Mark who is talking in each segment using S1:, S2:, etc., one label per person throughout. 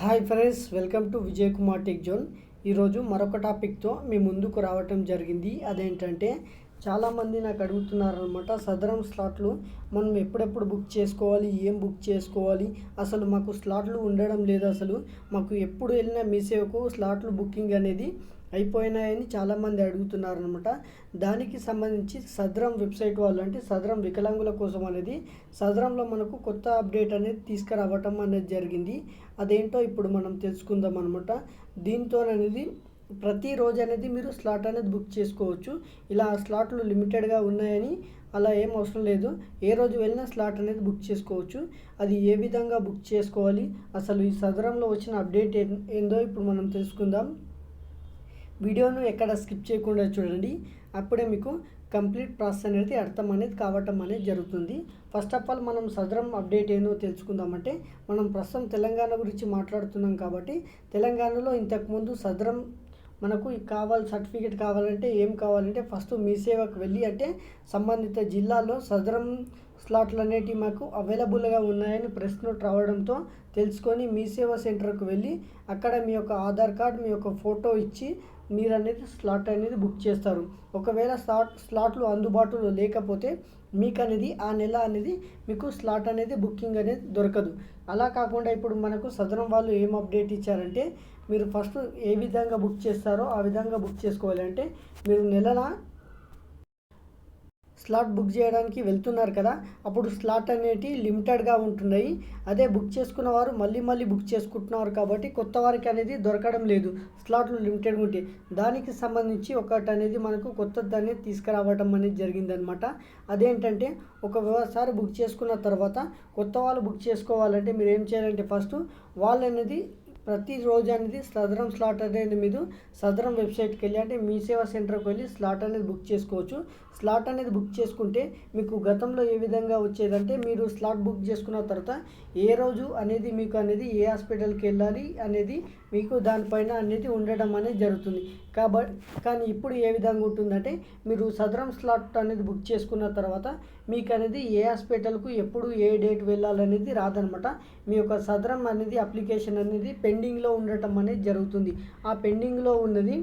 S1: Hi friends welcome to Vijay Kumar tech zone. ఈరోజు మరొక టాపిక్తో మీ ముందుకు రావటం జరిగింది. అదేంటంటే చాలామంది నాకు అడుగుతున్నారు అనమాట సదరం స్లాట్లు మనం ఎప్పుడెప్పుడు బుక్ చేసుకోవాలి ఏం బుక్ చేసుకోవాలి? అసలు మాకు స్లాట్లు ఉండడం లేదు అసలు. మాకు ఎప్పుడు వెళ్ళినా మీ సేవకు స్లాట్లు బుకింగ్ అనేది అయిపోయినాయని చాలామంది అడుగుతున్నారు అనమాట దానికి సంబంధించి సదరం వెబ్సైట్ వాళ్ళు అంటే సదరం వికలాంగుల కోసం అనేది సదరంలో మనకు కొత్త అప్డేట్ అనేది తీసుకురావటం అనేది జరిగింది. అదేంటో ఇప్పుడు మనం తెలుసుకుందాం అనమాట దీంతో అనేది ప్రతిరోజు అనేది మీరు స్లాట్ అనేది బుక్ చేసుకోవచ్చు. ఇలా స్లాట్లు లిమిటెడ్గా ఉన్నాయని అలా ఏం అవసరం లేదు. ఏ రోజు వెళ్ళినా స్లాట్ అనేది బుక్ చేసుకోవచ్చు. అది ఏ విధంగా బుక్ చేసుకోవాలి? అసలు ఈ సదరంలో వచ్చిన అప్డేట్ ఏందో ఇప్పుడు మనం తెలుసుకుందాం. వీడియోను ఎక్కడ స్కిప్ చేయకుండా చూడండి. అప్పుడే మీకు కంప్లీట్ ప్రాసెస్ అనేది అర్థం అనేది కావటం అనేది జరుగుతుంది. ఫస్ట్ ఆఫ్ ఆల్ మనం సదరం అప్డేట్ ఏందో తెలుసుకుందామంటే మనం ప్రస్తుతం తెలంగాణ గురించి మాట్లాడుతున్నాం కాబట్టి తెలంగాణలో ఇంతకుముందు సదరం మనకు కావాలి సర్టిఫికేట్ కావాలంటే ఏం కావాలంటే ఫస్ట్ మీ సేవకు వెళ్ళి అంటే సంబంధిత జిల్లాలో సదరం స్లాట్లు అనేటివి మాకు అవైలబుల్గా ఉన్నాయని ప్రెస్ నోట్ రావడంతో తెలుసుకొని మీ సేవ సెంటర్కు వెళ్ళి అక్కడ మీ యొక్క ఆధార్ కార్డ్ మీ యొక్క ఫోటో ఇచ్చి మీరు అనేది స్లాట్ అనేది బుక్ చేస్తారు. ఒకవేళ స్లాట్ స్లాట్లు అందుబాటులో లేకపోతే మీకు అనేది ఆ నెల అనేది మీకు స్లాట్ అనేది బుకింగ్ అనేది దొరకదు. అలా కాకుండా ఇప్పుడు మనకు సదరం వాళ్ళు ఏం అప్డేట్ ఇచ్చారంటే మీరు ఫస్ట్ ఏ విధంగా బుక్ చేస్తారో ఆ విధంగా బుక్ చేసుకోవాలి. అంటే మీరు నెలల స్లాట్ బుక్ చేయడానికి వెళ్తున్నారు కదా అప్పుడు స్లాట్ అనేటి లిమిటెడ్గా ఉంటున్నాయి. అదే బుక్ చేసుకున్న వారు మళ్ళీ మళ్ళీ బుక్ చేసుకుంటున్నారు కాబట్టి కొత్త వారికి అనేది దొరకడం లేదు. స్లాట్లు లిమిటెడ్ ఉంటే దానికి సంబంధించి ఒకటి అనేది మనకు కొత్త దాన్ని తీసుకురావడం అనేది జరిగిందనమాట. అదేంటంటే ఒకసారి బుక్ చేసుకున్న తర్వాత కొత్త వాళ్ళు బుక్ చేసుకోవాలంటే మీరు ఏం చేయాలంటే ఫస్ట్ వాళ్ళు అనేది ప్రతిరోజు అనేది సదరం స్లాట్ అనేది మీరు సదరం వెబ్సైట్కి వెళ్ళి అంటే మీ సేవా సెంటర్కి వెళ్ళి స్లాట్ అనేది బుక్ చేసుకోవచ్చు. స్లాట్ అనేది బుక్ చేసుకుంటే మీకు గతంలో ఏ విధంగా వచ్చేదంటే మీరు స్లాట్ బుక్ చేసుకున్న తర్వాత ఏ రోజు అనేది మీకు అనేది ఏ హాస్పిటల్కి వెళ్ళాలి అనేది మీకు దానిపైన అనేది ఉండడం అనేది జరుగుతుంది. కాబట్టి కానీ ఇప్పుడు ఏ విధంగా ఉంటుందంటే మీరు సదరం స్లాట్ అనేది బుక్ చేసుకున్న తర్వాత మీకు అనేది ఏ హాస్పిటల్కు ఎప్పుడు ఏ డేట్ వెళ్ళాలనేది రాదనమాట. మీ యొక్క సదరం అనేది అప్లికేషన్ అనేది పెండింగ్లో ఉండటం అనేది జరుగుతుంది. ఆ పెండింగ్లో ఉన్నది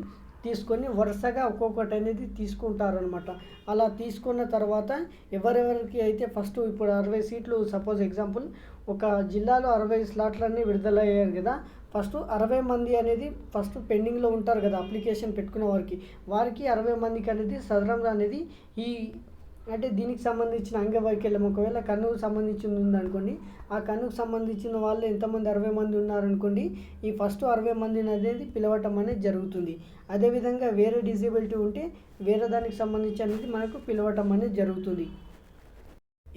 S1: తీసుకొని వరుసగా ఒక్కొక్కటి అనేది తీసుకుంటారనమాట అలా తీసుకున్న తర్వాత ఎవరెవరికి అయితే ఫస్ట్ ఇప్పుడు అరవై సీట్లు సపోజ్ ఎగ్జాంపుల్ ఒక జిల్లాలో అరవై స్లాట్లన్నీ విడుదలయ్యారు కదా ఫస్ట్ అరవై మంది అనేది ఫస్ట్ పెండింగ్లో ఉంటారు కదా అప్లికేషన్ పెట్టుకున్న వారికి. వారికి అరవై మందికి అనేది సదరం అనేది ఈ అంటే దీనికి సంబంధించిన అంగవైకల్యం ఒకవేళ కన్నుకు సంబంధించింది ఉందనుకోండి ఆ కన్నుకు సంబంధించిన వాళ్ళు ఎంతమంది అరవై మంది ఉన్నారనుకోండి ఈ ఫస్ట్ అరవై మందిని అనేది పిలవటం అనేది జరుగుతుంది. అదేవిధంగా వేరే డిజేబిలిటీ ఉంటే వేరే దానికి సంబంధించి అనేది మనకు పిలవటం అనేది జరుగుతుంది.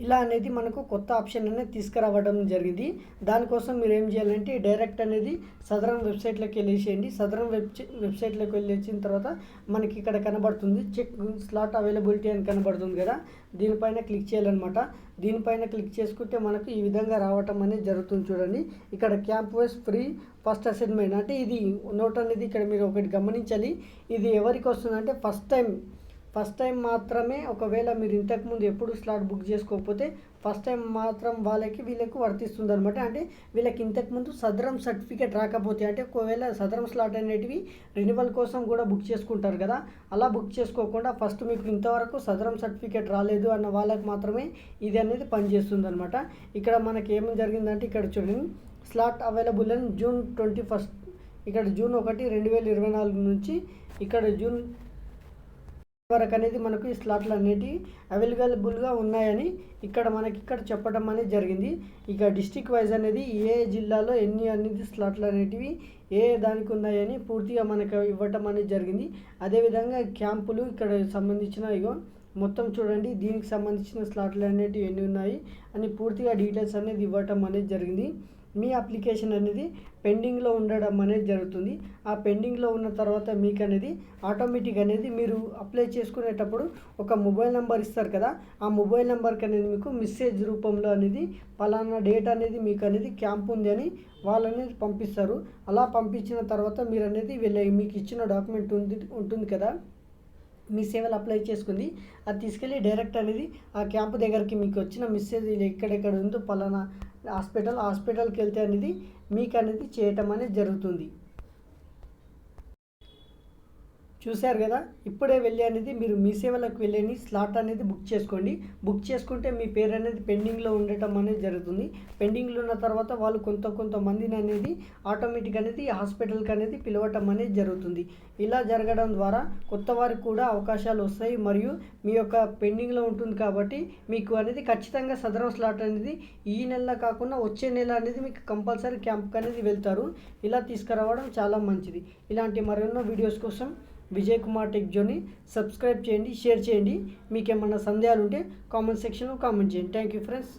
S1: ఇలా అనేది మనకు కొత్త ఆప్షన్ అనేది తీసుకురావడం జరిగింది. దానికోసం మీరు ఏం చేయాలంటే డైరెక్ట్ అనేది సదరం వెబ్సైట్లోకి వెళ్ళేసేయండి. సదరం వెబ్ వెబ్సైట్లోకి వెళ్ళి వచ్చిన తర్వాత మనకి ఇక్కడ కనబడుతుంది. చెక్ స్లాట్ అవైలబిలిటీ అని కనబడుతుంది కదా. దీనిపైన క్లిక్ చేయాలన్నమాట. దీనిపైన క్లిక్ చేసుకుంటే మనకు ఈ విధంగా రావటం అనేది జరుగుతుంది చూడండి. ఇక్కడ camp wise free first assignment అంటే ఇది నోట్ అనేది ఇక్కడ మీరు ఒకటి గమనించాలి. ఇది ఎవరికి వస్తుందంటే ఫస్ట్ టైం ఫస్ట్ టైం మాత్రమే ఒకవేళ మీరు ఇంతకుముందు ఎప్పుడు స్లాట్ బుక్ చేసుకోకపోతే ఫస్ట్ టైం మాత్రం వాళ్ళకి వీళ్ళకు వర్తిస్తుంది అనమాట అంటే వీళ్ళకి ఇంతకుముందు సదరం సర్టిఫికేట్ రాకపోతే అంటే ఒకవేళ సదరం స్లాట్ అనేటివి రెన్యువల్ కోసం కూడా బుక్ చేసుకుంటారు కదా అలా బుక్ చేసుకోకుండా ఫస్ట్ మీకు ఇంతవరకు సదరం సర్టిఫికేట్ రాలేదు అన్న వాళ్ళకి మాత్రమే ఇది అనేది పనిచేస్తుంది అనమాట ఇక్కడ మనకి ఏమి జరిగిందంటే ఇక్కడ చూడండి స్లాట్ అవైలబుల్ అని జూన్ ట్వంటీ ఫస్ట్ ఇక్కడ జూన్ ఒకటి రెండు వేల ఇరవై నాలుగు నుంచి ఇక్కడ జూన్ వరకు అనేది మనకు ఈ స్లాట్లు అనేవి అవైలబుల్గా ఉన్నాయని ఇక్కడ మనకి ఇక్కడ చెప్పడం అనేది జరిగింది. ఇక డిస్టిక్ వైజ్ అనేది ఏ జిల్లాలో ఎన్ని అనేది స్లాట్లు అనేటివి ఏ దానికి ఉన్నాయని పూర్తిగా మనకు ఇవ్వటం అనేది జరిగింది. అదేవిధంగా క్యాంపులు ఇక్కడ సంబంధించిన ఇగో మొత్తం చూడండి దీనికి సంబంధించిన స్లాట్లు అనేటివి ఎన్ని ఉన్నాయి అని పూర్తిగా డీటెయిల్స్ అనేది ఇవ్వటం అనేది జరిగింది. మీ అప్లికేషన్ అనేది పెండింగ్లో ఉండడం అనేది జరుగుతుంది. ఆ పెండింగ్లో ఉన్న తర్వాత మీకు అనేది ఆటోమేటిక్ అనేది మీరు అప్లై చేసుకునేటప్పుడు ఒక మొబైల్ నెంబర్ ఇస్తారు కదా ఆ మొబైల్ నెంబర్కి అనేది మీకు మెసేజ్ రూపంలో అనేది పలానా డేట్ అనేది మీకు అనేది క్యాంప్ ఉంది అని వాళ్ళనేది పంపిస్తారు. అలా పంపించిన తర్వాత మీరు అనేది వీళ్ళ మీకు ఇచ్చిన డాక్యుమెంట్ ఉంది ఉంటుంది కదా మీ సేవలు అప్లై చేసుకుంది. అది తీసుకెళ్ళి డైరెక్ట్ అనేది ఆ క్యాంప్ దగ్గరికి మీకు వచ్చిన మెసేజ్ ఎక్కడెక్కడ ఉందో పలానా హాస్పిటల్ హాస్పిటల్కి వెళ్తే అనేది మీకు అనేది చేయటం అనేది జరుగుతుంది. చూశారు కదా? ఇప్పుడే వెళ్ళి అనేది మీరు మీ సేవలకు వెళ్ళని స్లాట్ అనేది బుక్ చేసుకోండి. బుక్ చేసుకుంటే మీ పేరు అనేది పెండింగ్లో ఉండటం అనేది జరుగుతుంది. పెండింగ్లో ఉన్న తర్వాత వాళ్ళు కొంత కొంతమందిని అనేది ఆటోమేటిక్ అనేది హాస్పిటల్కి అనేది పిలవటం అనేది జరుగుతుంది. ఇలా జరగడం ద్వారా కొత్త వారికి కూడా అవకాశాలు వస్తాయి. మరియు మీ యొక్క పెండింగ్లో ఉంటుంది కాబట్టి మీకు అనేది ఖచ్చితంగా సదరం స్లాట్ అనేది ఈ నెల కాకుండా వచ్చే నెల అనేది మీకు కంపల్సరీ క్యాంప్కి అనేది వెళ్తారు. ఇలా తీసుకురావడం చాలా మంచిది. ఇలాంటి మరెన్నో వీడియోస్ కోసం విజయ్ కుమార్ టెక్ జోని సబ్స్క్రైబ్ చేయండి షేర్ చేయండి. మీకు ఏమన్నా సందేహాలు ఉంటే కామెంట్ సెక్షన్లో కామెంట్ చేయండి. Thank you friends